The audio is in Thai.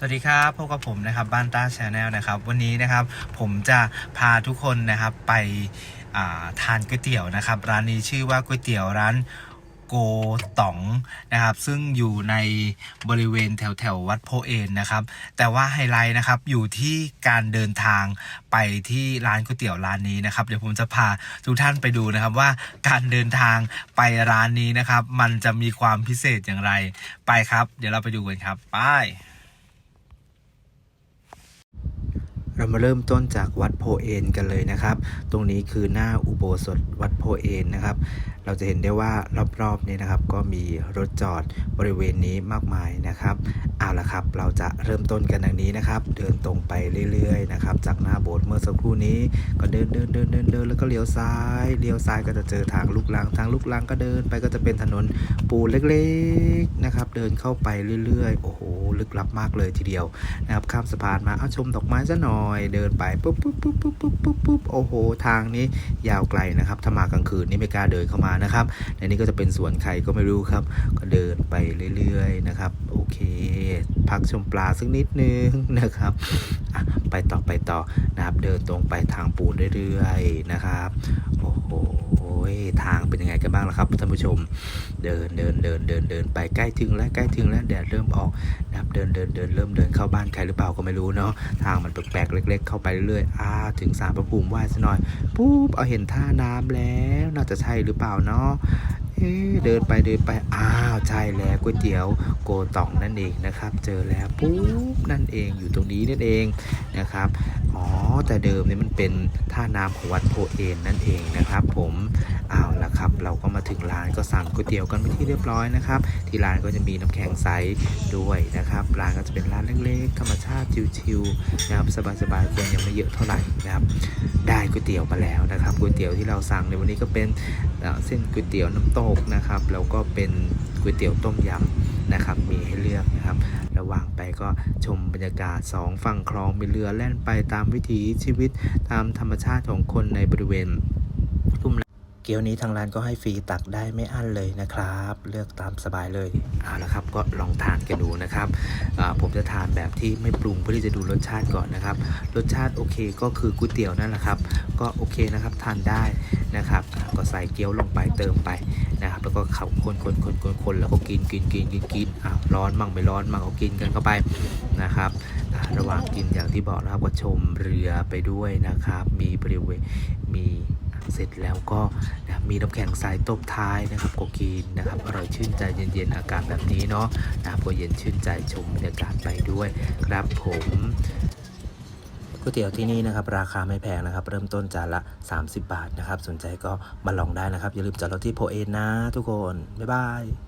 สวัสดีครับพบกับผมนะครับบ้านต้าชาแนลนะครับ วันนี้นะครับผมจะพาทุกคนนะครับไปาทานก๋วยเตี๋ยวนะครับ ร้านนี้ชื่อว่าก๋วยเตี๋ยวร้านโกต๋องนะครับ ซึ่งอยู่ในบริเวณแถวแถววัดโพเอนนะครับ แต่ว่าไฮไลท์นะครับอยู่ที่การเดินทางไปที่ร้านก๋วยเตี๋ยวร้านนี้นะครับ เดี๋ยวผมจะพาทุกท่านไปดูนะครับว่าการเดินทางไปร้านนี้นะครับ มันจะมีความพิเศษอย่างไรไปครับ เดี๋ยวเราไปดูกันครับไป เรามาเริ่มต้นจากวัดโพเอนกันเลยนะครับ ตรงนี้คือหน้าอุโบสถวัดโพเอนนะครับ เราจะเห็นได้ว่ารอบๆนี้นะครับ ก็มีรถจอดบริเวณนี้มากมายนะครับ เอาละครับ เราจะเริ่มต้นกันดังนี้นะครับ เดินตรงไปเรื่อยๆนะครับ จากหน้าโบสถ์เมื่อสักครู่นี้ ก็เดินเดินเดินเดินเดินแล้วก็เลี้ยวซ้าย เลี้ยวซ้ายก็จะเจอทางลูกลัง ทางลูกลังก็เดินไปก็จะเป็นถนนปูเล็กๆนะครับ เดินเข้าไปเรื่อยๆ โอ้โห ลึกลับมากเลยทีเดียวนะครับ ข้ามสะพานมาเอาชมดอกไม้ซะหน่อย เดินไปปุ๊บปุ๊บปุ๊บปุ๊บปุ๊บปุ๊บปุ๊บโอ้โห ทางนี้ยาวไกลนะครับ ถ้ามากลางคืนนี่ไม่กล้าเดินเข้ามานะครับในนี้ก็จะเป็นสวนใครก็ไม่รู้ครับ ก็เดินไปเรื่อยๆนะครับ โอเคพักชมปลาสักนิดนึงนะครับ ไปต่อไปต่อนะครับ เดินตรงไปทางปูนเรื่อยๆนะครับ โอ้โหทางเป็นยังไงกันบ้างล่ะครับท่านผู้ชม เดินเดินเดินเดินเดินไปใกล้ถึงแล้วใกล้ถึงแล้วแดดเริ่มออกนะครับเดินเดินเดินเริ่มเดินเข้าบ้านใครหรือเปล่าก็ไม่รู้เนาะทางมันแปลกๆเล็ก ๆ เข้าไปเรื่อยๆอ่าถึงสารพระภูมิไหว้ซะหน่อยปุ๊บเอาเห็นท่าน้ำแล้วน่าจะใช่หรือเปล่าเนาะ เดินไปเดินไปอ้าวใช่แล้วก๋วยเตี๋ยวโกตองนั่นเองนะครับ เจอแล้วปุ๊บนั่นเองอยู่ตรงนี้นั่นเองนะครับอ๋อแต่เดิมเนี่ยมันเป็นท่าน้ำของวัดโพเอนนั่นเองนะครับ ผมเอาวและครับเราก็มาถึงร้านก็สั่งก๋วยเตี๋ยวกันไปที่เรียบร้อยนะครับ ที่ร้านก็จะมีน้ำแข็งใสด้วยนะครับร้านก็จะเป็นร้านเล็กๆธรรมชาติชิวๆนะครับสบายๆคนยังไม่เยอะเท่าไหร่นะครับ ได้ก๋วยเตี๋ยวมาแล้วนะครับก๋วยเตี๋ยวที่เราสั่งในวันนี้ก็เป็นเส้นก๋วยเตี๋ยวน้ำตกนะครับแล้วก็เป็นก๋วยเตี๋ยวต้มยำนะครับ มีให้เลือกนะครับ ระหว่างไปก็ชมบรรยากาศสองฝั่งคลองมีเรือแล่นไปตามวิถีชีวิตตามธรรมชาติของคนในบริเวณทุ่ม เกี๊ยวนี้ทางร้านก็ให้ฟรีตักได้ไม่อั้นเลยนะครับ เลือกตามสบายเลยเอาละครับก็ลองทานกันดูนะครับผมจะทานแบบที่ไม่ปรุงเพื่อที่จะดูรสชาติก่อนนะครับ รสชาติโอเคก็คือก๋วยเตี๋ยวนั่นแหละครับ ก็โอเคนะครับทานได้นะครับ ก็ใส่เกี๊ยวลงไปเติมไปนะครับ แล้วก็เขับคนคนคนคนคนแล้วก็กินกินกินกินกินอ่าร้อนมั่งไม่ร้อนมั่งก็กินกันเข้าไปนะครับระหว่างกินอย่างที่บอกนะครับก็ชมเรือไปด้วยนะครับ มีบริเวณมี เสร็จแล้วก็นะมีน้ำแข็งใสตบท้ายนะครับก็กินนะครับอร่อยชื่นใจเย็นๆ อากาศแบบนี้เนาะนะพอเย็นชื่นใจชมบรรยากาศไปด้วยครับผมก๋วยเตี๋ยวที่นี่นะครับราคาไม่แพงนะครับ เริ่มต้นจานละ 30 บาทนะครับ สนใจก็มาลองได้นะครับ อย่าลืมจอดรถที่โพเอนนะทุกคน บ๊ายบาย